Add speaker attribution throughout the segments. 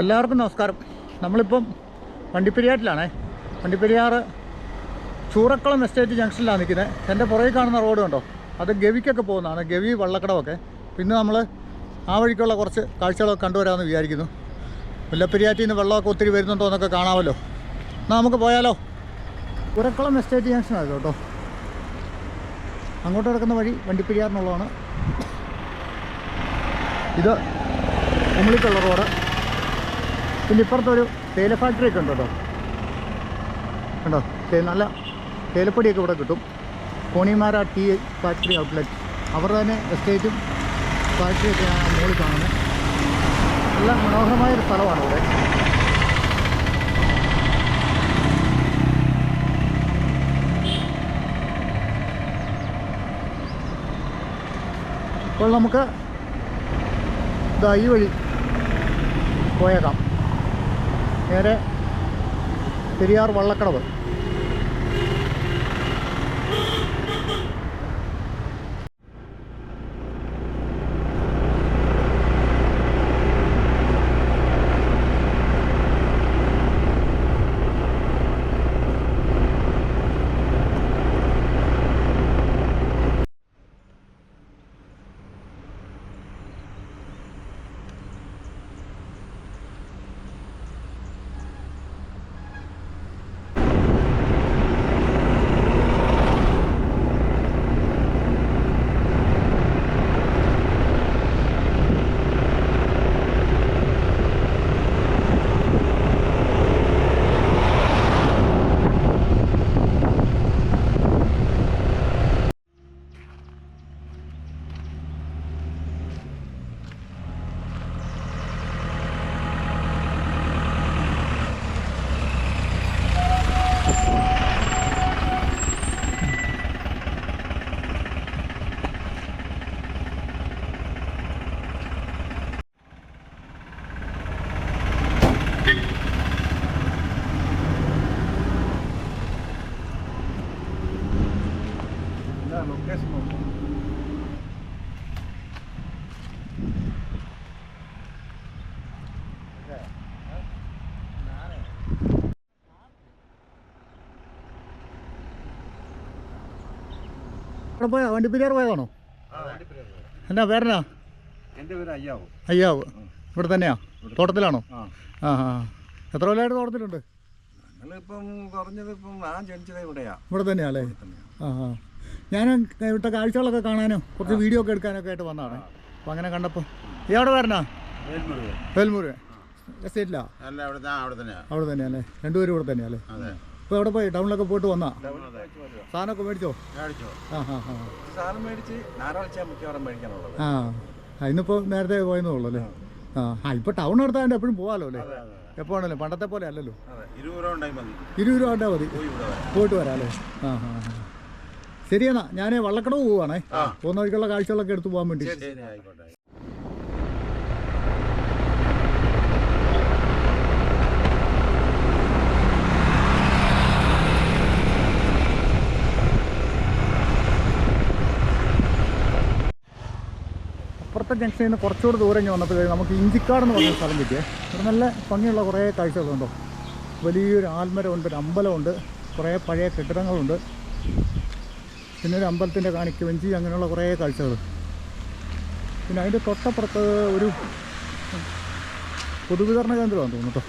Speaker 1: എല്ലാവർക്കും നമസ്കാരം. നമ്മളിപ്പം വണ്ടിപ്പെരിയാറ്റിലാണേ. വണ്ടിപ്പെരിയാറ് ചൂറക്കുളം എസ്റ്റേറ്റ് ജംഗ്ഷനിലാണ് നിൽക്കുന്നത്. എന്റെ പുറകിൽ കാണുന്ന റോഡ് കണ്ടോ? അത് ഗവിക്കൊക്കെ പോകുന്നതാണ്. ഗവി വള്ളക്കടമൊക്കെ പിന്നെ നമ്മൾ ആ വഴിക്കുള്ള കുറച്ച് കാഴ്ചകളൊക്കെ കണ്ടുവരാമെന്ന് വിചാരിക്കുന്നു. മുല്ലപ്പെരിയാറ്റിൽ നിന്ന് വെള്ളമൊക്കെ ഒത്തിരി വരുന്നുണ്ടോ എന്നൊക്കെ കാണാമല്ലോ. എന്നാൽ നമുക്ക് പോയാലോ? ചൂറക്കുളം എസ്റ്റേറ്റ് ജംഗ്ഷനാണ് കേട്ടോ. അങ്ങോട്ട് കിടക്കുന്ന വഴി വണ്ടിപ്പെരിയാറിനുള്ളതാണ്. ഇത് ഉമ്മിളിക്കുള്ള റോഡ്. പിന്നെ ഇപ്പുറത്തൊരു തേയില ഫാക്ടറി ഒക്കെ ഉണ്ട്? കേട്ടോ കണ്ടോ? തേ- നല്ല തേയിലപ്പൊടിയൊക്കെ ഇവിടെ കിട്ടും. കോണിമാര ടീ ഫാക്ടറി ഔട്ട്ലെറ്റ് അവരുടെ തന്നെ എസ്റ്റേറ്റും ഫാക്ടറിയൊക്കെയാണ് മുകളിൽ കാണുന്നത്. നല്ല മനോഹരമായൊരു സ്ഥലമാണ് ഇവിടെ. അപ്പോൾ നമുക്ക് ഇതാ ഈ വഴി പോയേക്കാം. നേരെ പെരിയാർ വള്ളക്കടവ്. ഇവിടെ പോയാ? വണ്ടി പെരിയാർ പോയതാണോ? എന്നാ പേരനാ
Speaker 2: എന്റെ പേര് അയ്യാവു.
Speaker 1: അയ്യാവ്. ഇവിടെ തന്നെയാ? തോട്ടത്തിലാണോ?
Speaker 2: ആ.
Speaker 1: ആ എത്ര കൊല്ലമായിട്ട് തോട്ടത്തിലുണ്ട്?
Speaker 2: ഞങ്ങളിപ്പം കുറഞ്ഞത് ഇപ്പം ഞാൻ ജനിച്ചത് ഇവിടെയാ.
Speaker 1: ഇവിടെ തന്നെയാ അല്ലേ? ആ ആ. ഞാൻ ഇവിടുത്തെ കാഴ്ചകളൊക്കെ കാണാനും കുറച്ച് വീഡിയോ ഒക്കെ എടുക്കാനൊക്കെ ആയിട്ട് വന്നതാണ്. അപ്പോൾ അങ്ങനെ കണ്ടപ്പോൾ ഇയാവിടെ വരണോ വേൽമുരുക എസ്റ്റേറ്റിലാ?
Speaker 3: അവിടെ അവിടെ തന്നെയാ.
Speaker 1: അവിടെ തന്നെയാ അല്ലേ? രണ്ടുപേരും ഇവിടെ തന്നെയാ അല്ലേ? ഇപ്പോൾ എവിടെ പോയി? ടൗണിലൊക്കെ പോയിട്ട് വന്നാ? സാധനമൊക്കെ മേടിച്ചോ? ആ
Speaker 2: സാധനം മേടിച്ച് ഞായറാഴ്ച മിക്കവാറും മേടിക്കാനുള്ളത്.
Speaker 1: ആ ആ ഇന്നിപ്പോ നേരത്തെ പോയെന്നേ ഉള്ളൂ അല്ലേ? ആ. ആ ഇപ്പോൾ ടൗൺ എടുത്താൽ എപ്പോഴും പോകാമല്ലോ അല്ലേ? എപ്പോഴാണല്ലേ പണ്ടത്തെ പോലെ അല്ലല്ലോ?
Speaker 2: അതെ
Speaker 3: ഇരുപത് രൂപ ഉണ്ടായി മതി.
Speaker 1: ഇരുപത് രൂപ കണ്ടാൽ മതി.
Speaker 3: പോയി ഇവിടെ വരാം.
Speaker 1: പോയിട്ട് വരാം അല്ലേ? ആ ആ ആ. ശരിയെന്നാ ഞാൻ വള്ളക്കടവ് പോവാണേ. പോകുന്ന വഴിക്കുള്ള കാഴ്ചകളൊക്കെ എടുത്തു പോകാൻ വേണ്ടി.
Speaker 3: ശരി ആയിക്കോട്ടെ.
Speaker 1: അപ്പുറത്തെ ജംഗ്ഷനിൽ നിന്ന് കുറച്ചുകൂടെ ദൂരം ഞാൻ വന്നപ്പോഴേ നമുക്ക് ഇഞ്ചിക്കാട് എന്ന് പറഞ്ഞ സ്ഥലം കിട്ടിയേ. ഇവിടെ നല്ല ഭംഗിയുള്ള കുറേ കാഴ്ചകളുണ്ടോ? വലിയൊരു ആൽമരമുണ്ട് ഒരു അമ്പലമുണ്ട് കുറേ പഴയ കെട്ടിടങ്ങളുണ്ട്. പിന്നെ ഒരു അമ്പലത്തിന്റെ കാണിക്ക് വെഞ്ചി അങ്ങനെയുള്ള കുറേ കാഴ്ചകൾ. പിന്നെ അതിന്റെ തൊട്ടപ്പുറത്ത് ഒരു പൊതുവിതരണ കേന്ദ്രമാണ് തോന്നുന്നു കേട്ടോ.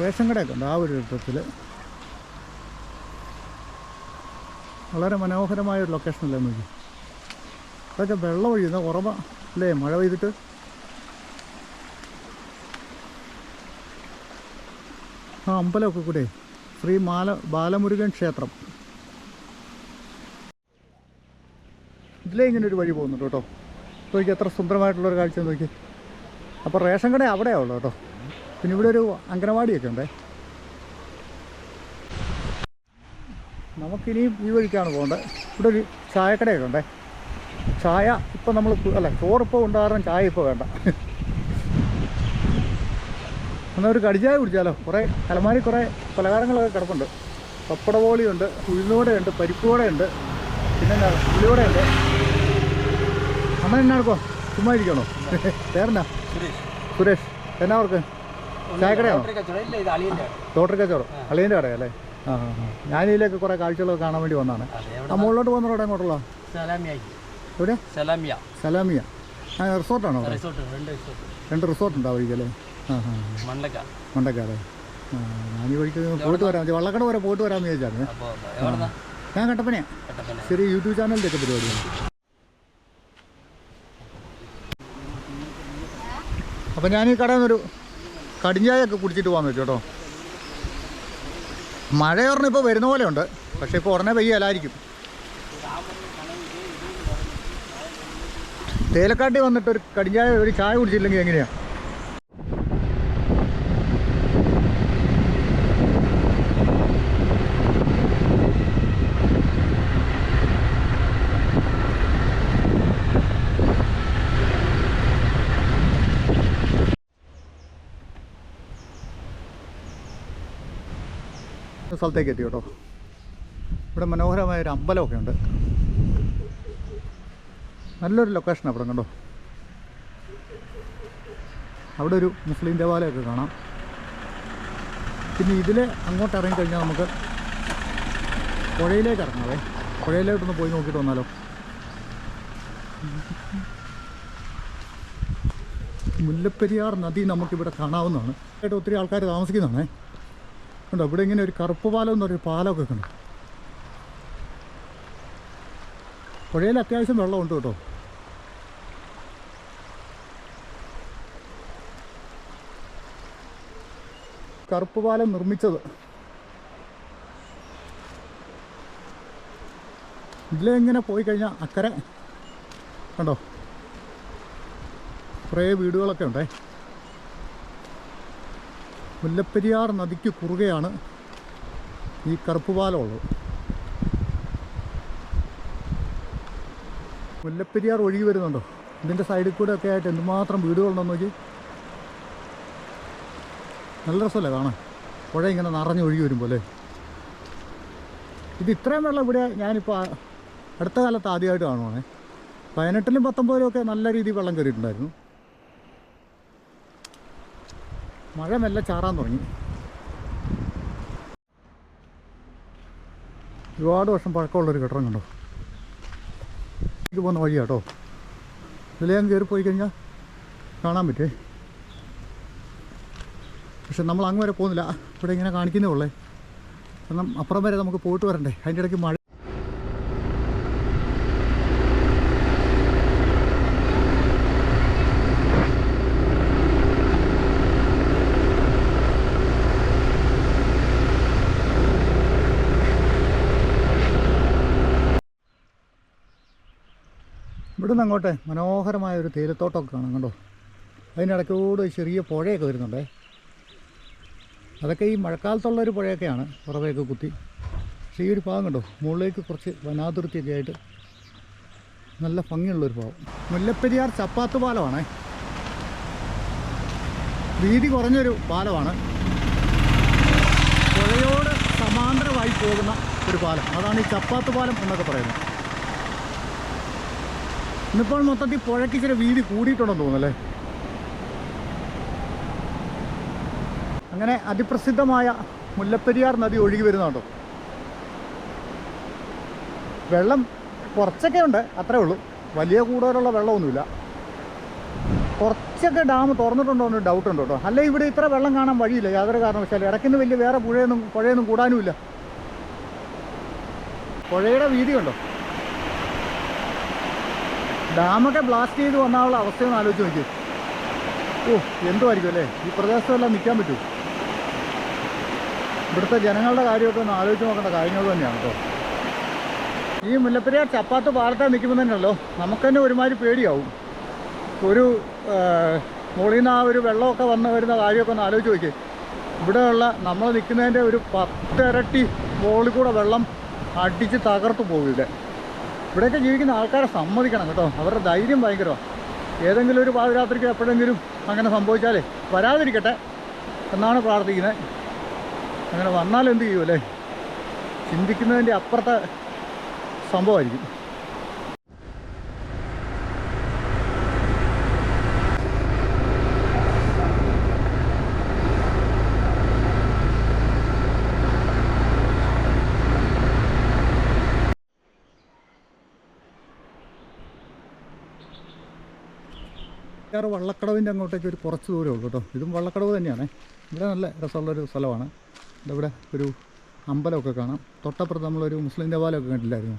Speaker 1: റേഷൻ കടയൊക്കെ ഉണ്ട് ആ ഒരു ഇടത്തിൽ വളരെ മനോഹരമായ ഒരു ലൊക്കേഷനല്ലേ നോക്കി അതൊക്കെ വെള്ളം ഒഴിയുന്ന ഉറവ അല്ലേ? മഴ പെയ്തിട്ട്. ആ അമ്പലമൊക്കെ കൂടെ. ശ്രീ മാല ബാലമുരുകൻ ക്ഷേത്രം. ഇതിലേ ഇങ്ങനെ ഒരു വഴി പോകുന്നുണ്ട് കേട്ടോ. നോക്കി എത്ര സുന്ദരമായിട്ടുള്ളൊരു കാഴ്ച നോക്കി അപ്പോൾ റേഷൻ കട അവിടെയാണ് കേട്ടോ. പിന്നെ ഇവിടെ ഒരു അംഗനവാടിയൊക്കെ ഉണ്ടേ. നമുക്കിനിയും ഈ വഴിക്കാണ് പോകേണ്ടത്. ഇവിടെ ഒരു ചായക്കടയൊക്കെ ഉണ്ടേ. ചായ ഇപ്പം നമ്മൾ അല്ല ചോറിപ്പോൾ ഉണ്ടാകാറും ചായ ഇപ്പോൾ വേണ്ട. എന്നാൽ ഒരു കടിച്ചായ കുടിച്ചാലോ? കുറേ അലമാരി കുറേ പലഹാരങ്ങളൊക്കെ കിടപ്പുണ്ട്. പപ്പട പോളിയുണ്ട് ഉഴുന്നുവടയുണ്ട് പരിപ്പുവടയുണ്ട് പിന്നെ എന്നാ ഉള്ളിവടയുണ്ട് അമ്മ എന്നാ എടുക്കോ ചുമ്മാ ഇരിക്കണോ പേരെന്നാ? സുരേഷ്. എന്നാ അവർക്ക്? ചായക്കടയാണോ?
Speaker 4: ലോട്ടറി കച്ചവടം.
Speaker 1: അളിയന്റെ കടയാ അല്ലേ കടയല്ലേ? ആ ആ ഇതിലേക്ക് കുറേ കാഴ്ചകളൊക്കെ കാണാൻ വേണ്ടി വന്നതാണ്. ആ മുകളിലോട്ട് പോകുന്ന റോഡ് എങ്ങോട്ടുള്ള
Speaker 4: സലാമിയായി.
Speaker 1: എവിടെ?
Speaker 4: സലാമിയ.
Speaker 1: സലാമിയ. ആ റിസോർട്ടാണോ
Speaker 4: റിസോർട്ട് രണ്ട് റിസോർട്ട്.
Speaker 1: രണ്ട് റിസോർട്ട് ഉണ്ടാവുമായിരിക്കും ആ ആ
Speaker 4: മണ്ടക്ക.
Speaker 1: അല്ലേ? ആ ഞാൻ ഈ വഴിക്ക് പോയിട്ട് വരാം. വള്ളക്കട വരെ പോയിട്ട് വരാമെന്ന്
Speaker 4: ചോദിച്ചാണ്
Speaker 1: ഞാൻ കട്ടപ്പനയാണ്
Speaker 4: കട്ടപ്പന
Speaker 1: ചെറിയ യൂട്യൂബ് ചാനലിന്റെ ഒക്കെ പരിപാടിയാണ് അപ്പം ഞാൻ ഈ കടയിൽ നിന്നൊരു കടിഞ്ചായൊക്കെ കുടിച്ചിട്ട് പോകാൻ വെച്ചു കേട്ടോ. മഴ പറഞ്ഞിപ്പോൾ വരുന്ന പോലെ ഉണ്ട്. പക്ഷേ ഇപ്പോൾ ഉടനെ പെയ്യലായിരിക്കും. തേലക്കാട്ടി വന്നിട്ട് ഒരു കടിഞ്ഞായ ഒരു ചായ കുടിച്ചില്ലെങ്കിൽ എങ്ങനെയാണ് സ്ഥലത്തേക്ക് എത്തി കേട്ടോ ഇവിടെ മനോഹരമായ ഒരു അമ്പലമൊക്കെ ഉണ്ട്. നല്ലൊരു ലൊക്കേഷൻ അവിടെ കണ്ടോ? അവിടെ ഒരു മുസ്ലിം ദേവാലയമൊക്കെ കാണാം. പിന്നെ ഇതിൽ അങ്ങോട്ട് ഇറങ്ങിക്കഴിഞ്ഞാൽ നമുക്ക് പുഴയിലേക്ക് ഇറങ്ങാവേ. പുഴയിലോട്ടൊന്ന് പോയി നോക്കിയിട്ട് വന്നാലോ? മുല്ലപ്പെരിയാർ നദി നമുക്കിവിടെ കാണാവുന്നതാണ്. ഒത്തിരി ആൾക്കാർ താമസിക്കുന്നതാണേ. കണ്ടോ ഇവിടെ ഇങ്ങനെ ഒരു കറുപ്പ് പാലം എന്ന് പറയുന്ന പാലമൊക്കെ കണ്ടു? പുഴയിൽ അത്യാവശ്യം വെള്ളമുണ്ട് കേട്ടോ. കറുപ്പ് പാലം നിർമ്മിച്ചത് ഇതിലെങ്ങനെ പോയി കഴിഞ്ഞാൽ അക്കരെ കണ്ടോ? കുറേ വീടുകളൊക്കെ ഉണ്ടേ. മുല്ലപ്പെരിയാർ നദിക്ക് കുറുകയാണ് ഈ കറുപ്പ് പാലം മുല്ലപ്പെരിയാർ ഒഴുകി വരുന്നുണ്ടോ? ഇതിന്റെ സൈഡിൽ കൂടെ ഒക്കെ ആയിട്ട് എന്തുമാത്രം വീടുകളുണ്ടെന്ന് നോക്കി. നല്ല രസമല്ലേ കാണാൻ? പുഴ ഇങ്ങനെ നിറഞ്ഞ് ഒഴുകി വരുമ്പോൾ ഇത് ഇത്രയും വെള്ളം ഇവിടെ ഞാനിപ്പോൾ അടുത്ത കാലത്ത് ആദ്യമായിട്ട് കാണുവാണേ. പതിനെട്ടിലും പത്തൊമ്പതിലും ഒക്കെ നല്ല രീതിയിൽ വെള്ളം കയറിയിട്ടുണ്ടായിരുന്നു. മഴ മെല്ലെ ചാറാൻ തുടങ്ങി. ഒരുപാട് വർഷം പഴക്കമുള്ളൊരു കെട്ടിടം കണ്ടോ? ഇത് പോകുന്ന വഴിയാ കേട്ടോ ഇതിലേം കയറി പോയി കഴിഞ്ഞാൽ കാണാൻ പറ്റേ. പക്ഷെ നമ്മൾ അങ്ങ് വരെ പോകുന്നില്ല. ഇവിടെ ഇങ്ങനെ കാണിക്കുന്നേ ഉള്ളേ. കാരണം അപ്പുറം വരെ നമുക്ക് പോയിട്ട് വരണ്ടേ. അതിന്റെ ഇടയ്ക്ക് മഴ ഇവിടുന്ന് അങ്ങോട്ടെ മനോഹരമായ ഒരു തേയിലത്തോട്ടമൊക്കെ കാണാം കണ്ടോ അതിനിടയ്ക്കൂടെ ചെറിയ പുഴയൊക്കെ വരുന്നുണ്ടേ. അതൊക്കെ ഈ മഴക്കാലത്തുള്ളൊരു പുഴയൊക്കെയാണ് പുറമേയൊക്കെ കുത്തി. പക്ഷേ ഈ ഒരു ഭാഗം കണ്ടോ? മുകളിലേക്ക് കുറച്ച് വനാതിർത്തിയൊക്കെ ആയിട്ട് നല്ല ഭംഗിയുള്ളൊരു ഭാഗം. മുല്ലപ്പെരിയാർ ചപ്പാത്ത് പാലമാണേ. വീതി കുറഞ്ഞൊരു പാലമാണ്. പുഴയോട് സമാന്തരമായി പോകുന്ന ഒരു പാലം. അതാണ് ഈ ചപ്പാത്ത് പാലം എന്നൊക്കെ പറയുന്നത്. ഇന്നിപ്പോൾ മൊത്തത്തിൽ പുഴയ്ക്ക് ഇച്ചിരി വീതി കൂടിയിട്ടുണ്ടെന്ന് തോന്നുന്നല്ലേ? അങ്ങനെ അതിപ്രസിദ്ധമായ മുല്ലപ്പെരിയാർ നദി ഒഴുകി വരുന്നുണ്ടോ? വെള്ളം കുറച്ചൊക്കെ ഉണ്ട് അത്രേ ഉള്ളൂ. വലിയ കൂടുതലുള്ള വെള്ളമൊന്നുമില്ല. കുറച്ചൊക്കെ ഡാം തുറന്നിട്ടുണ്ടോ എന്ന് ഡൗട്ട് ഉണ്ട് കേട്ടോ. അല്ലെ ഇവിടെ ഇത്ര വെള്ളം കാണാൻ വഴിയില്ല? യാതൊരു കാരണവശാലും ഇടയ്ക്കിന്ന് വലിയ വേറെ പുഴയൊന്നും പുഴയൊന്നും കൂടാനുമില്ല. പുഴയുടെ വീതി ഉണ്ടോ ഡാമൊക്കെ ബ്ലാസ്റ്റ് ചെയ്ത് വന്നാലുള്ള അവസ്ഥയൊന്ന് ആലോചിച്ച് നോക്കി. ഓ എന്തുമായിരിക്കും അല്ലേ? ഈ പ്രദേശത്തെല്ലാം നിൽക്കാൻ പറ്റൂ. ഇവിടുത്തെ ജനങ്ങളുടെ കാര്യമൊക്കെ ഒന്ന് ആലോചിച്ച് നോക്കേണ്ട കാര്യങ്ങൾ തന്നെയാണ് കേട്ടോ. ഈ മുല്ലപ്പെരിയാർ ചപ്പാത്ത് പാലത്തെ നിൽക്കുമ്പോൾ തന്നെയല്ലോ നമുക്ക് തന്നെ ഒരുമാതിരി പേടിയാവും. ഒരു മുകളിൽ നിന്ന് ആ ഒരു വെള്ളമൊക്കെ വന്ന് വരുന്ന കാര്യമൊക്കെ ഒന്ന് ആലോചിച്ച് നോക്കി. ഇവിടെയുള്ള നമ്മൾ നിൽക്കുന്നതിന്റെ ഒരു പത്തിരട്ടി മുകളിൽ കൂടെ വെള്ളം അടിച്ച് തകർത്ത് പോകും ഇവിടെ. ഇവിടെയൊക്കെ ജീവിക്കുന്ന ആൾക്കാരെ സമ്മതിക്കണം കേട്ടോ. അവരുടെ ധൈര്യം ഭയങ്കരമാണ് ഏതെങ്കിലും ഒരു പാതിരാത്രിക്ക് എപ്പോഴെങ്കിലും അങ്ങനെ സംഭവിച്ചാലേ വരാതിരിക്കട്ടെ എന്നാണ് പ്രാർത്ഥിക്കുന്നത്. അങ്ങനെ വന്നാൽ എന്ത് ചെയ്യും അല്ലേ ചിന്തിക്കുന്നതിന്റെ അപ്പുറത്തെ സംഭവമായിരിക്കും. വേറെ വള്ളക്കടവിന്റെ അങ്ങോട്ടേക്ക് ഒരു കുറച്ച് ദൂരമേ ഉള്ളൂ കേട്ടോ. ഇതും വള്ളക്കടവ് തന്നെയാണ്. ഇവിടെ നല്ല രസമുള്ളൊരു സ്ഥലമാണ്. ഇവിടെ ഒരു അമ്പലമൊക്കെ കാണാം. തൊട്ടപ്പുറത്ത് നമ്മളൊരു മുസ്ലിം ദേവാലയമൊക്കെ കണ്ടില്ലായിരുന്നു?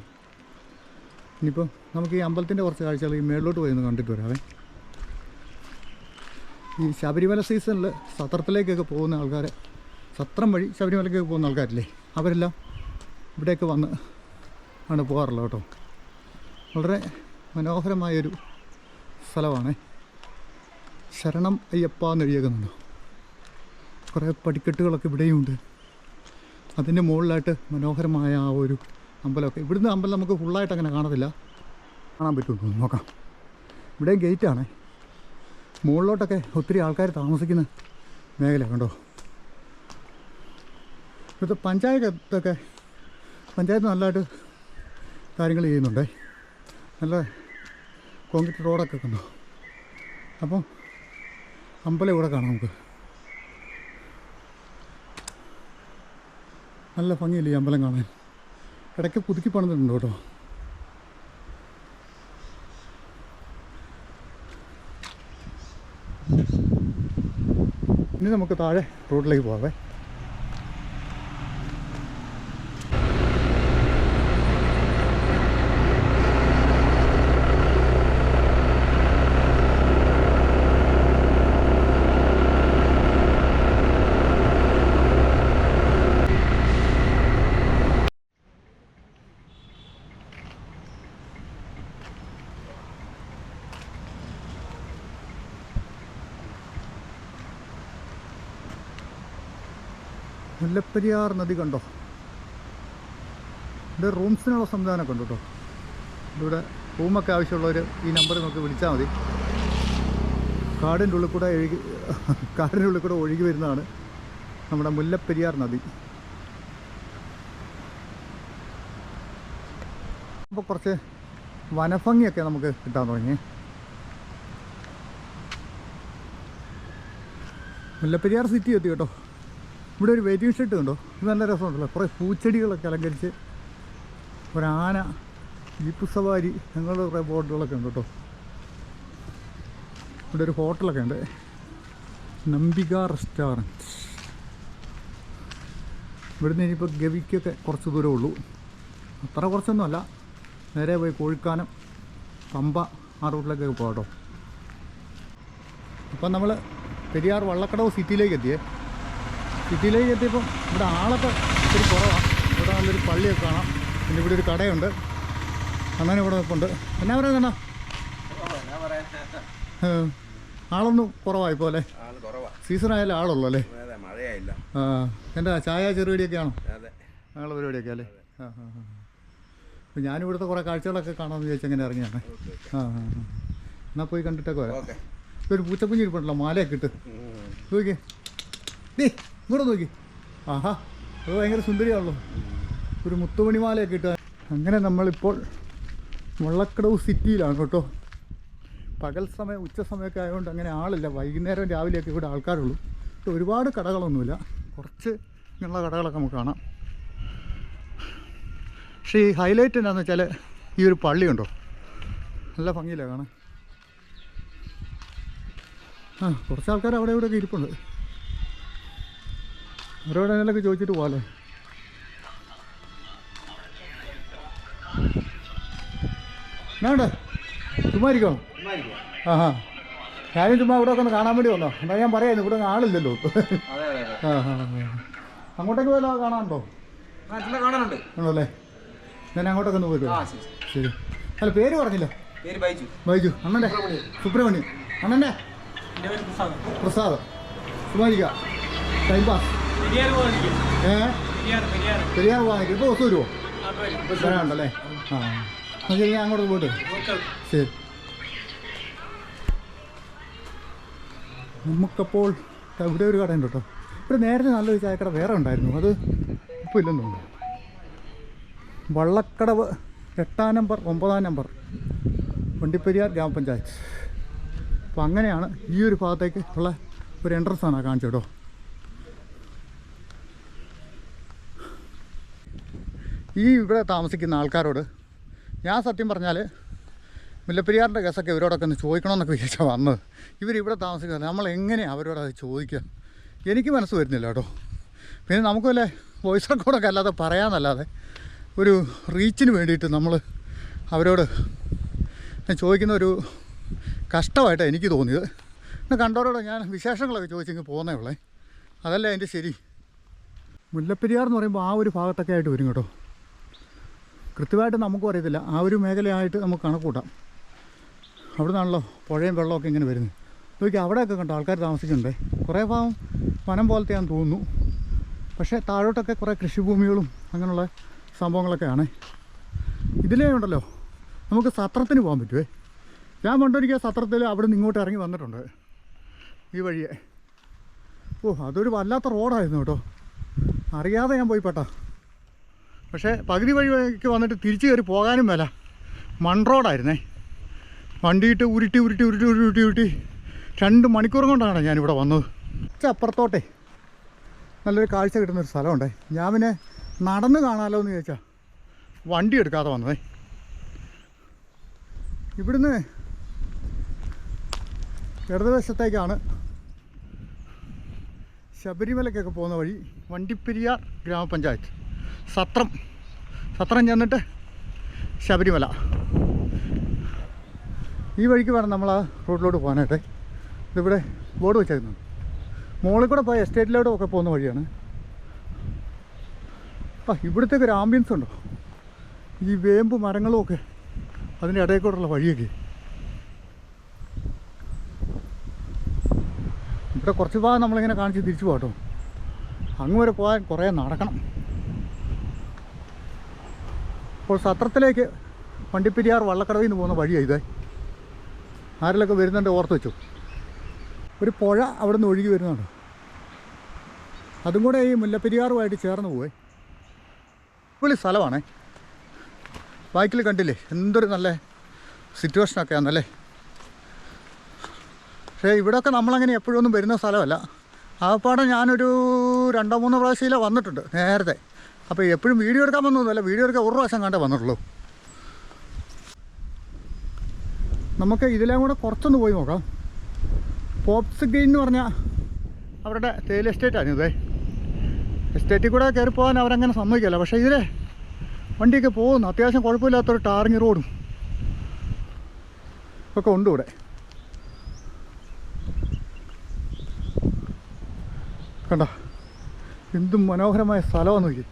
Speaker 1: ഇനിയിപ്പോൾ നമുക്ക് ഈ അമ്പലത്തിന്റെ കുറച്ച് കാഴ്ചകൾ ഈ മേളിലോട്ട് പോയി ഒന്ന് കണ്ടിട്ട് വരാവേ. ഈ ശബരിമല സീസണിൽ സത്രത്തിലേക്കൊക്കെ പോകുന്ന ആൾക്കാർ സത്രം വഴി ശബരിമലയ്ക്കൊക്കെ പോകുന്ന ആൾക്കാരില്ലേ? അവരെല്ലാം ഇവിടെയൊക്കെ വന്ന് ആണ് പോകാറുള്ളത് കേട്ടോ. വളരെ മനോഹരമായൊരു സ്ഥലമാണ്. ശരണം അയ്യപ്പ എന്ന് കുറേ പടിക്കെട്ടുകളൊക്കെ ഇവിടെയുമുണ്ട് അതിന്റെ മുകളിലായിട്ട് മനോഹരമായ ആ ഒരു അമ്പലമൊക്കെ. ഇവിടുന്ന് അമ്പലം നമുക്ക് ഫുള്ളായിട്ട് അങ്ങനെ കാണത്തില്ല. കാണാൻ പറ്റുമോ നോക്കാം. ഇവിടെ ഗേറ്റാണ്. മുകളിലോട്ടൊക്കെ ഒത്തിരി ആൾക്കാർ താമസിക്കുന്ന മേഖല കണ്ടോ? ഇവിടുത്തെ പഞ്ചായത്തൊക്കെ പഞ്ചായത്ത് നല്ലതായിട്ട് കാര്യങ്ങൾ ചെയ്യുന്നുണ്ടേ. നല്ല കോൺക്രീറ്റ് റോഡൊക്കെ കണ്ടോ? അപ്പം അമ്പലം ഇവിടെ കാണാം നമുക്ക്. നല്ല ഭംഗിയില്ലേ ഈ അമ്പലം കാണാൻ? ഇടയ്ക്ക് പുതുക്കി പണിതിട്ടുണ്ട് കേട്ടോ. ഇനി നമുക്ക് താഴെ റോഡിലേക്ക് പോകാവേ. മുല്ലപ്പെരിയാർ നദി കണ്ടോ? ഇത് റൂംസിനുള്ള സംവിധാനമൊക്കെ ഉണ്ട് കേട്ടോ. ഇവിടെ റൂമൊക്കെ ആവശ്യമുള്ളവർ ഈ നമ്പറിൽ നമുക്ക് വിളിച്ചാൽ മതി. കാടിന്റെ ഉള്ളിൽ കൂടെ ഒഴുകി കാടിന്റെ ഉള്ളിൽ കൂടെ ഒഴുകി വരുന്നതാണ് നമ്മുടെ മുല്ലപ്പെരിയാർ നദി. അപ്പോൾ കുറച്ച് വനഭംഗിയൊക്കെ നമുക്ക് കിട്ടാൻ തുടങ്ങി. മുല്ലപ്പെരിയാർ സിറ്റി എത്തി കേട്ടോ. ഇവിടെ ഒരു വെയിറ്റിംഗ് ഷെഡ് കണ്ടോ? ഇത് നല്ല രസമുണ്ടല്ലോ. കുറേ പൂച്ചെടികളൊക്കെ അലങ്കരിച്ച് ഒരാന ജീപ്പ് സവാരി അങ്ങനെയുള്ള കുറേ ബോട്ടുകളൊക്കെ ഉണ്ട് കേട്ടോ. ഇവിടെ ഒരു ഹോട്ടലൊക്കെ ഉണ്ട്. നമ്പിക റെസ്റ്റോറന്റ്. ഇവിടുന്ന് ഇനിയിപ്പോൾ ഗവിക്കൊക്കെ കുറച്ച് ദൂരമേ ഉള്ളൂ. അത്ര കുറച്ചൊന്നുമല്ല. നേരെ പോയി കോഴിക്കാനം പമ്പ ആ റൂട്ടിലേക്കൊക്കെ പോകാം കേട്ടോ. അപ്പം നമ്മൾ പെരിയാർ വള്ളക്കടവ് സിറ്റിയിലേക്ക് എത്തിയേ. സിറ്റിയിലേക്ക് എത്തിയപ്പം ഇവിടെ ആളൊക്കെ ഇത്തിരി കുറവാണ് ഇവിടെ നല്ലൊരു പള്ളിയൊക്കെ കാണാം. പിന്നെ ഇവിടെ ഒരു കടയുണ്ട്. അണ്ണൻ ഇവിടെ നിൽപ്പുണ്ട് എന്നാ പറയുന്നത് ആളൊന്നും കുറവായി പോലെ സീസൺ ആയാലും ആളുള്ളൂ അല്ലേ? ആ എന്താ ചായ ചെറുപടിയൊക്കെ ആണോ?
Speaker 2: അങ്ങനെ
Speaker 1: ഞങ്ങളുടെ പരിപാടിയൊക്കെ അല്ലേ? ആ ആ ആ. അപ്പം ഞാനും ഇവിടുത്തെ കുറേ കാഴ്ചകളൊക്കെ കാണാമെന്ന് ചോദിച്ചാൽ അങ്ങനെ ഇറങ്ങിയാണ് ആ ആ എന്നാൽ പോയി കണ്ടിട്ടൊക്കെ വരാം. ഇതൊരു പൂച്ചക്കുഞ്ഞ് ഇരിപ്പുണ്ടല്ലോ മാലയൊക്കെ ഇട്ട്. നോക്കി ദേ ഇങ്ങോട്ട് നോക്കി. ആഹാ അത് ഭയങ്കര സുന്ദരിയാണല്ലോ. ഒരു മുത്തുമണിമാലയൊക്കെ ഇട്ട് അങ്ങനെ നമ്മളിപ്പോൾ മുള്ളക്കടവ് സിറ്റിയിലാണ് കേട്ടോ. പകൽ സമയം ഉച്ച സമയമൊക്കെ ആയതുകൊണ്ട് അങ്ങനെ ആളില്ല. വൈകുന്നേരം രാവിലെയൊക്കെ ഇവിടെ ആൾക്കാരുള്ളൂ. ഇവിടെ ഒരുപാട് കടകളൊന്നുമില്ല. കുറച്ച് ഇങ്ങനെയുള്ള കടകളൊക്കെ നമുക്ക് കാണാം. പക്ഷേ ഈ ഹൈലൈറ്റ് എന്താണെന്ന് വെച്ചാൽ ഈ ഒരു പള്ളിയുണ്ടോ നല്ല ഭംഗിയിലാണ് കാണാൻ. ആ കുറച്ച് ആൾക്കാർ അവിടെ ഇവിടെയൊക്കെ ഇരിപ്പുണ്ട്. അവരോട് എന്തെങ്കിലുമൊക്കെ ചോദിച്ചിട്ട് പോലെ വേണ്ട ചുമ്മാരിക്കോ? ആ ഹാ ഞാനും ചുമ്മാ ഇവിടെ ഒക്കെ ഒന്ന് കാണാൻ വേണ്ടി വന്നോ എന്താ ഞാൻ പറയായിരുന്നു ഇവിടെ ഒന്നും ആളില്ലല്ലോ. ആ. അങ്ങോട്ടേക്ക് വല്ല കാണാനുണ്ടോ? ആണല്ലേ? ഞാൻ അങ്ങോട്ടൊക്കെ ഒന്ന് പോയി
Speaker 2: ശരി
Speaker 1: അല്ല പേര് പറഞ്ഞില്ല?
Speaker 2: ബൈജു.
Speaker 1: അണ്ണന്റെ സുബ്രഹ്മണ്യൻ.
Speaker 4: അണ്ണന്റെ പ്രസാദ്.
Speaker 1: സുമാരിക്ക ടൈം പാസ് ഏ?
Speaker 4: പെരിയാർ
Speaker 1: വാങ്ങിക്കും. ഇപ്പോൾ ബസ് വരുമോ
Speaker 4: നാട്ട് വരും
Speaker 1: വരാനുണ്ടല്ലേ? ആ. ശരി ഞാൻ അങ്ങോട്ട് പോയിട്ട് ശരി. നമുക്കപ്പോൾ ഇവിടെ ഒരു കടയുണ്ട് കേട്ടോ. ഇവിടെ നേരത്തെ നല്ലൊരു ചായക്കട വേറെ ഉണ്ടായിരുന്നു. അത് ഇപ്പോൾ ഇല്ലെന്ന് തോന്നുന്നു. വള്ളക്കടവ് എട്ടാം നമ്പർ ഒമ്പതാം നമ്പർ. വണ്ടിപ്പെരിയാർ ഗ്രാമപഞ്ചായത്ത്. അപ്പോൾ അങ്ങനെയാണ് ഈ ഒരു ഭാഗത്തേക്ക് ഉള്ള ഒരു എൻട്രൻസ് ആണ് കാണിച്ചു കേട്ടോ. ഈ ഇവിടെ താമസിക്കുന്ന ആൾക്കാരോട് ഞാൻ സത്യം പറഞ്ഞാൽ മുല്ലപ്പെരിയാറിന്റെ കേസൊക്കെ ഇവരോടൊക്കെ ഒന്ന് ചോദിക്കണമെന്നൊക്കെ വിചാരിച്ചാൽ വന്നത്. ഇവരിവിടെ താമസിക്കുന്നത് നമ്മൾ എങ്ങനെയാണ് അവരോട് അത് ചോദിക്കുക? എനിക്ക് മനസ്സ് വരുന്നില്ല കേട്ടോ. പിന്നെ നമുക്ക് വല്ല വോയിസ് റെക്കോർഡൊക്കെ അല്ലാതെ പറയാമെന്നല്ലാതെ ഒരു റീച്ചിന് വേണ്ടിയിട്ട് നമ്മൾ അവരോട് ചോദിക്കുന്ന ഒരു കഷ്ടമായിട്ടാണ് എനിക്ക് തോന്നിയത്. പിന്നെ കണ്ടവരോട് ഞാൻ വിശേഷങ്ങളൊക്കെ ചോദിച്ചെങ്കിൽ പോകുന്നേ ഉള്ളേ. അതല്ലേ അതിന്റെ ശരി. മുല്ലപ്പെരിയാർ എന്ന് പറയുമ്പോൾ ആ ഒരു ഭാഗത്തൊക്കെ ആയിട്ട് വരും കേട്ടോ. കൃത്യമായിട്ട് നമുക്കും അറിയത്തില്ല. ആ ഒരു മേഖലയായിട്ട് നമുക്ക് കണക്കൂട്ടാം. അവിടെ നിന്നാണല്ലോ പുഴയും വെള്ളമൊക്കെ ഇങ്ങനെ വരുന്നത്. നോക്കി അവിടെയൊക്കെ കണ്ടോ? ആൾക്കാർ താമസിക്കുന്നുണ്ടേ. കുറേ ഭാഗം വനം പോലത്തെയാണെന്ന് തോന്നുന്നു. പക്ഷേ താഴോട്ടൊക്കെ കുറേ കൃഷിഭൂമികളും അങ്ങനെയുള്ള സംഭവങ്ങളൊക്കെയാണ്. ഇതിലേ ഉണ്ടല്ലോ. നമുക്ക് സത്രത്തിന് പോകാൻ പറ്റുമേ ഞാൻ പണ്ടൊരിക്കൽ സത്രത്തിൽ അവിടെ നിന്ന് ഇങ്ങോട്ട് ഇറങ്ങി വന്നിട്ടുണ്ട്. ഈ വഴിയെ. ഓ അതൊരു വല്ലാത്ത റോഡായിരുന്നു കേട്ടോ. അറിയാതെ ഞാൻ പോയി പെട്ടാ. പക്ഷേ പകുതി വഴിക്ക് വന്നിട്ട് തിരിച്ചു കയറി പോകാനും വില മൺ റോഡായിരുന്നേ. വണ്ടിയിട്ട് ഉരുട്ടി ഉരുട്ടി ഉരുട്ടി ഉരുട്ടി ഉരുട്ടി രണ്ട് മണിക്കൂർ കൊണ്ടാണ് ഞാനിവിടെ വന്നത്. അപ്പുറത്തോട്ടെ നല്ലൊരു കാഴ്ച കിട്ടുന്നൊരു സ്ഥലമുണ്ടേ. ഞാൻ പിന്നെ നടന്ന് കാണാമല്ലോ എന്ന് ചോദിച്ചാൽ വണ്ടി എടുക്കാതെ വന്നതേ. ഇവിടുന്ന് ഇടതുവശത്തേക്കാണ് ശബരിമലയ്ക്കൊക്കെ പോകുന്ന വഴി വണ്ടിപ്പെരിയാർ ഗ്രാമപഞ്ചായത്ത്. സത്രം. സത്രം ചെന്നിട്ട് ശബരിമല. ഈ വഴിക്ക് വേണം നമ്മൾ ആ റോഡിലോട്ട് പോകാനായിട്ട്. ഇതിവിടെ ബോർഡ് വെച്ചേക്കുന്നുണ്ട് മുകളിൽ കൂടെ പോയ എസ്റ്റേറ്റിലോട്ടും ഒക്കെ പോകുന്ന വഴിയാണ്. ആ ഇവിടുത്തേക്ക് ഒരു ആംബിയൻസ് ഉണ്ടോ? ഈ വേമ്പ് മരങ്ങളും ഒക്കെ അതിന്റെ ഇടയിൽ കൂടെയുള്ള വഴിയൊക്കെ. ഇവിടെ കുറച്ച് ഭാഗം നമ്മളിങ്ങനെ കാണിച്ച് തിരിച്ചു പോകട്ടോ അങ്ങ് വരെ പോകാൻ കുറേ നടക്കണം. അപ്പോൾ സത്രത്തിലേക്ക് വണ്ടിപ്പെരിയാർ വള്ളക്കടവിൽ നിന്ന് പോകുന്ന വഴിയാണ് ഇത്. ആരിലൊക്കെ വരുന്നുണ്ട് ഓർത്ത് വെച്ചു. ഒരു പുഴ അവിടെ നിന്ന് ഒഴുകി വരുന്നുണ്ട്. അതും കൂടെ ഈ മുല്ലപ്പെരിയാറുമായിട്ട് ചേർന്ന് പോവേ. പുള്ളി സ്ഥലമാണേ. ബൈക്കിൽ കണ്ടില്ലേ? എന്തൊരു നല്ല സിറ്റുവേഷനൊക്കെ ആണല്ലേ പക്ഷേ ഇവിടെയൊക്കെ നമ്മളങ്ങനെ എപ്പോഴൊന്നും വരുന്ന സ്ഥലമല്ല. ആ പാടം ഞാനൊരു രണ്ടോ മൂന്നോ പ്രാവശ്യമില്ല വന്നിട്ടുണ്ട് നേരത്തെ. അപ്പോൾ എപ്പോഴും വീഡിയോ എടുക്കാൻ വന്നൊന്നുമല്ല വീഡിയോ എടുക്കാൻ ഒരു പ്രാവശ്യം കണ്ടേ വന്നിട്ടുള്ളൂ. നമുക്ക് ഇതിലേം കൂടെ കുറച്ചൊന്ന് പോയി നോക്കാം. പോപ്സ് ഗ്രീൻ എന്ന് പറഞ്ഞാൽ അവരുടെ തേയില എസ്റ്റേറ്റാണ് ഇതേ. എസ്റ്റേറ്റിൽ കൂടെ കയറി പോകാൻ അവരങ്ങനെ സമ്മതിക്കില്ല. പക്ഷേ ഇതിലെ വണ്ടിയൊക്കെ പോകുന്നു. അത്യാവശ്യം കുഴപ്പമില്ലാത്തൊരു ടാറിങ് റോഡും ഒക്കെ ഉണ്ട് ഇവിടെ. കണ്ട? എന്തും മനോഹരമായ സ്ഥലമാണ് നോക്കി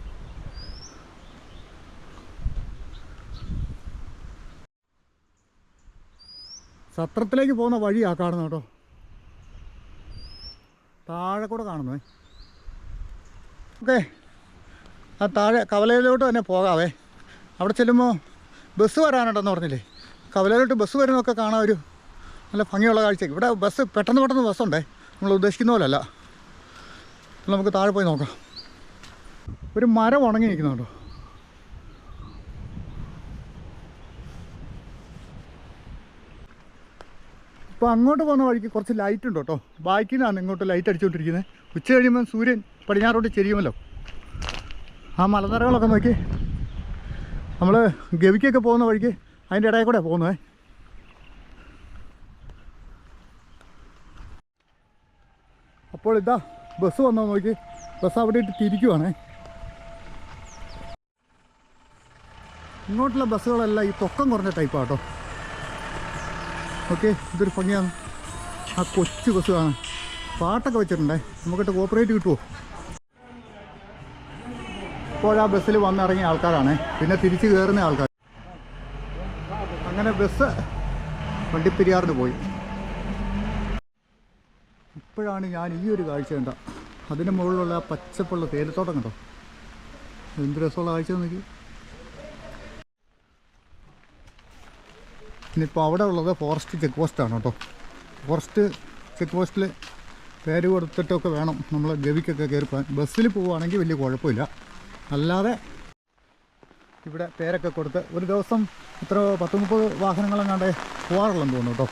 Speaker 1: സത്രത്തിലേക്ക് പോകുന്ന വഴിയാ കാണുന്നത് കേട്ടോ. താഴെ കൂടെ കാണുന്നേ ഓക്കെ. ആ താഴെ കവലയിലോട്ട് തന്നെ പോകാവേ. അവിടെ ചെല്ലുമ്പോൾ ബസ് വരാനുണ്ടെന്ന് പറഞ്ഞില്ലേ? കവലയിലോട്ട് ബസ് വരുന്നതൊക്കെ കാണാൻ ഒരു നല്ല ഭംഗിയുള്ള കാഴ്ച ഇവിടെ ബസ് പെട്ടെന്ന് പെട്ടെന്ന് ബസ്സുണ്ടേ. നമ്മൾ ഉദ്ദേശിക്കുന്ന പോലല്ല നമുക്ക് താഴെ പോയി നോക്കാം. ഒരു മരം ഉണങ്ങി നിൽക്കുന്നുണ്ടോ ഇപ്പോൾ അങ്ങോട്ട് പോകുന്ന വഴിക്ക് കുറച്ച് ലൈറ്റ് ഉണ്ട് കേട്ടോ. ബാക്കിനാണ് ഇങ്ങോട്ട് ലൈറ്റ് അടിച്ചുകൊണ്ടിരിക്കുന്നത് ഉച്ച കഴിയുമ്പോൾ സൂര്യൻ പടിഞ്ഞാറോട്ട് ചെരിയുമല്ലോ. ആ മലനിരകളൊക്കെ നോക്കി. നമ്മൾ ഗവിക്കൊക്കെ പോകുന്ന വഴിക്ക് അതിന്റെ ഇടയിൽ കൂടെ പോകുന്നത്. അപ്പോൾ ഇതാ ബസ് വന്നോ നോക്കി. ബസ് അവിടെ ഇട്ട് തിരിക്കുവാണേ. ഇങ്ങോട്ടുള്ള ബസ്സുകളെല്ലാം ഈ പൊക്കം കുറഞ്ഞ ടൈപ്പാട്ടോ ഓക്കെ ഇതൊരു ഭംഗിയാണ്. ആ കൊച്ചു ബസ് പാട്ടൊക്കെ വെച്ചിട്ടുണ്ടേ. നമുക്കിട്ട് കോപ്പറേറ്റ് കിട്ടുമോ ഇപ്പോൾ ആ ബസ്സിൽ വന്നിറങ്ങിയ ആൾക്കാരാണ്. പിന്നെ തിരിച്ച് കയറുന്ന ആൾക്കാർ. അങ്ങനെ ബസ് വണ്ടിപ്പെരിയാറിന് പോയി. ഇപ്പോഴാണ് ഞാൻ ഈ ഒരു കാഴ്ച കണ്ട അതിന് മുകളിലുള്ള പച്ചപ്പുള്ള തേയിലത്തോട്ടം കണ്ടോ? എന്ത് രസമുള്ള കാഴ്ച നോക്കി ഇനിയിപ്പോൾ അവിടെ ഉള്ളത് ഫോറസ്റ്റ് ചെക്ക് പോസ്റ്റാണ് കേട്ടോ. ഫോറസ്റ്റ് ചെക്ക് പോസ്റ്റിൽ പേര് കൊടുത്തിട്ടൊക്കെ വേണം നമ്മൾ ഗവിക്കൊക്കെ കയറി പോകാൻ. ബസ്സിൽ പോവുകയാണെങ്കിൽ വലിയ കുഴപ്പമില്ല. അല്ലാതെ ഇവിടെ പേരൊക്കെ കൊടുത്ത് ഒരു ദിവസം ഇത്ര പത്ത് മുപ്പത് വാഹനങ്ങളെങ്ങാണ്ട് പോകാറുള്ളെന്ന് തോന്നുന്നു കേട്ടോ.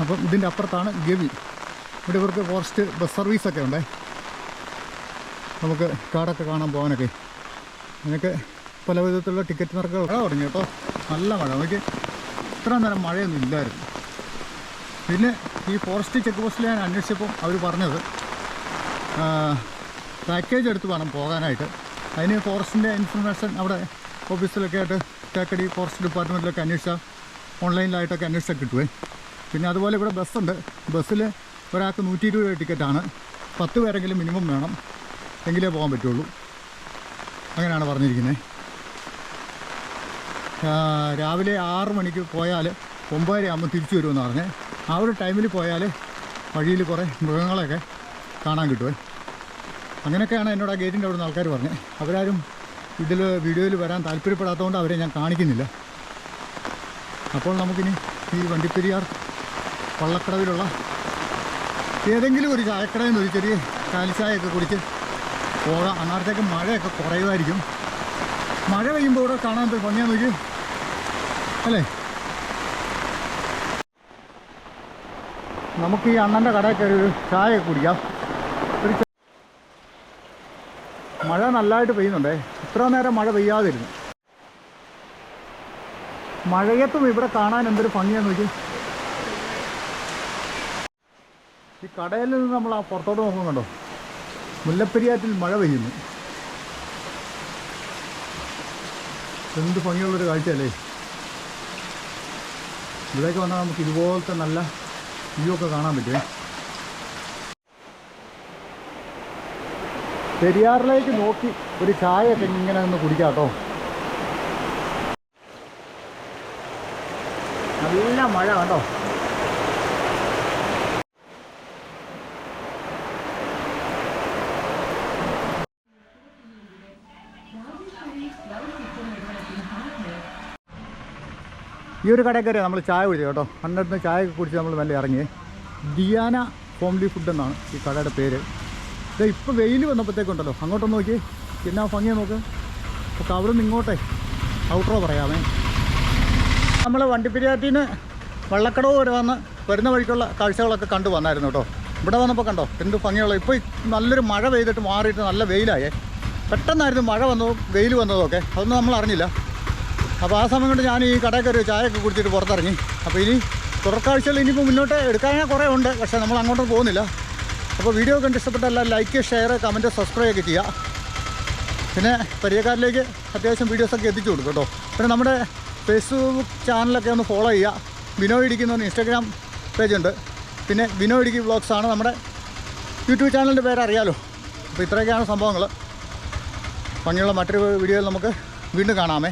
Speaker 1: അപ്പം ഇതിന്റെ അപ്പുറത്താണ് ഗവി. ഇവിടെ ഇവർക്ക് ഫോറസ്റ്റ് ബസ് സർവീസൊക്കെ ഉണ്ടേ. നമുക്ക് കാടൊക്കെ കാണാൻ പോകാനൊക്കെ. അതിനൊക്കെ പല വിധത്തിലുള്ള ടിക്കറ്റ് നിരക്കുകൾ മഴ തുടങ്ങി കേട്ടോ. നല്ല മഴ. നോക്കി ഇത്ര നേരം മഴയൊന്നും ഇല്ലായിരുന്നു. പിന്നെ ഈ ഫോറസ്റ്റ് ചെക്ക് പോസ്റ്റിൽ ഞാൻ അന്വേഷിച്ചപ്പോൾ അവർ പറഞ്ഞത് പാക്കേജ് എടുത്ത് വേണം പോകാനായിട്ട്. അതിന് ഫോറസ്റ്റിന്റെ ഇൻഫർമേഷൻ അവിടെ ഓഫീസിലൊക്കെ ആയിട്ട് തേക്കടി ഫോറസ്റ്റ് ഡിപ്പാർട്ട്മെന്റിലൊക്കെ അന്വേഷിച്ചാൽ ഓൺലൈനിലായിട്ടൊക്കെ അന്വേഷിച്ചാൽ കിട്ടുവേ. പിന്നെ അതുപോലെ ഇവിടെ ബസ്സുണ്ട്. ബസ്സിൽ ഒരാൾക്ക് നൂറ്റി ഇരുപത് രൂപ ടിക്കറ്റാണ്. പത്ത് പേരെങ്കിലും മിനിമം വേണം. എങ്കിലേ പോകാൻ പറ്റുള്ളൂ. അങ്ങനെയാണ് പറഞ്ഞിരിക്കുന്നത്. രാവിലെ ആറ് മണിക്ക് പോയാൽ ഒമ്പതര ആകുമ്പോൾ തിരിച്ചു വരുമെന്ന് പറഞ്ഞ്. ആ ഒരു ടൈമിൽ പോയാൽ വഴിയിൽ കുറേ മൃഗങ്ങളെയൊക്കെ കാണാൻ കിട്ടുമേ അങ്ങനെയൊക്കെയാണ് എന്നോട് ആ ഗേറ്റിന്റെ അവിടെ നിന്ന് ആൾക്കാർ പറഞ്ഞത് അവരാരും ഇതിൽ വീഡിയോയിൽ വരാൻ താല്പര്യപ്പെടാത്തതുകൊണ്ട് അവരെ ഞാൻ കാണിക്കുന്നില്ല. അപ്പോൾ നമുക്കിനി ഈ വണ്ടിപ്പെരിയാർ വള്ളക്കടവിലുള്ള ഏതെങ്കിലും ഒരു ചായക്കടയിൽ നിന്ന് ഒരു ചെറിയ കാലിച്ചായൊക്കെ കുടിച്ച് പോകാം. അന്നേരത്തേക്ക് മഴയൊക്കെ കുറയുമായിരിക്കും. മഴ പെയ്യുമ്പോൾ ഇവിടെ കാണാൻ ഭംഗിയാന്ന് നോക്കി. അല്ലേ? നമുക്ക് ഈ അണ്ണന്റെ കടയിൽ കയറി ഒരു ചായ കുടിക്കാം. ഒരു മഴ നല്ലതായിട്ട് പെയ്യുന്നുണ്ടേ. ഇത്ര നേരം മഴ പെയ്യാതിരുന്നു. മഴയത്തും ഇവിടെ കാണാൻ എന്തൊരു ഭംഗിയാന്ന് നോക്കി. ഈ കടയിൽ നിന്ന് നമ്മൾ ആ പുറത്തോട്ട് നോക്കുന്നുണ്ടോ? മുല്ലപ്പെരിയാറ്റിൽ മഴ പെയ്യുന്നു. എന്ത് ഭംഗിയുള്ളൊരു കാഴ്ചയല്ലേ? ഇവിടേക്ക് വന്നാൽ നമുക്ക് ഇതുപോലത്തെ നല്ല വ്യൂ ഒക്കെ കാണാൻ പറ്റുമേ. പെരിയാറിലേക്ക് നോക്കി ഒരു ചായയൊക്കെ ഇങ്ങനെ ഒന്ന് കുടിക്കാം കേട്ടോ. നല്ല മഴ കണ്ടോ? ഈ ഒരു കടയിൽ കയറി നമ്മൾ ചായ കുടിച്ചു കേട്ടോ. അന്നിടത്ത് ചായ കുടിച്ച് നമ്മൾ നല്ല ഇറങ്ങി. ഡിയാന ഹോംലി ഫുഡ് എന്നാണ് ഈ കടയുടെ പേര്. ഇത് ഇപ്പോൾ വെയിൽ വന്നപ്പോഴത്തേക്കുണ്ടല്ലോ അങ്ങോട്ടൊന്ന് നോക്കി. എന്നാ ഭംഗിയെ നോക്ക്. അപ്പോൾ അവിടെ നിന്ന് ഇങ്ങോട്ടേ. ഔട്ടറോ പറയാമേ. നമ്മൾ വണ്ടിപ്പെരിയാറ്റിൽ നിന്ന് വള്ളക്കടവ് വരെ വന്ന് വരുന്ന വഴിക്കുള്ള കാഴ്ചകളൊക്കെ കണ്ടു വന്നായിരുന്നു കേട്ടോ. ഇവിടെ വന്നപ്പോൾ കണ്ടോ? എന്ത് ഭംഗിയുള്ള ഇപ്പോൾ നല്ലൊരു മഴ പെയ്തിട്ട് മാറിയിട്ട് നല്ല വെയിലായേ. പെട്ടെന്നായിരുന്നു മഴ വന്നതും വെയിൽ വന്നതും ഒക്കെ. അതൊന്നും നമ്മൾ അറിഞ്ഞില്ല. അപ്പോൾ ആ സമയം കൊണ്ട് ഞാൻ ഈ കടയിൽ കയറി ചായയൊക്കെ കുടിച്ചിട്ട് പുറത്തിറങ്ങി. അപ്പോൾ ഇനി തുടർക്കാഴ്ചകൾ ഇനിയിപ്പോൾ മുന്നോട്ട് എടുക്കാനേ കുറേ ഉണ്ട് പക്ഷേ നമ്മൾ അങ്ങോട്ട് പോകുന്നില്ല. അപ്പോൾ വീഡിയോ കണ്ട് ഇഷ്ടപ്പെട്ട എല്ലാം ലൈക്ക് ഷെയർ കമന്റ് സബ്സ്ക്രൈബ് ഒക്കെ ചെയ്യുക. പിന്നെ പരിചയക്കാരിലേക്ക് അത്യാവശ്യം വീഡിയോസൊക്കെ എത്തിച്ചു കൊടുക്കും കേട്ടോ. പിന്നെ നമ്മുടെ ഫേസ്ബുക്ക് ചാനലൊക്കെ ഒന്ന് ഫോളോ ചെയ്യുക. ബിനോ ഇടിക്കുന്ന ഇൻസ്റ്റാഗ്രാം പേജ് ഉണ്ട്. പിന്നെ ബിനോ ഇടുക്കി വ്ളോഗ്സ് ആണ് നമ്മുടെ യൂട്യൂബ് ചാനലിന്റെ പേര് അറിയാലോ. അപ്പോൾ ഇത്രയൊക്കെയാണ് സംഭവങ്ങൾ ഭംഗിയുള്ള മറ്റൊരു വീഡിയോയിൽ നമുക്ക് വീണ്ടും കാണാമേ.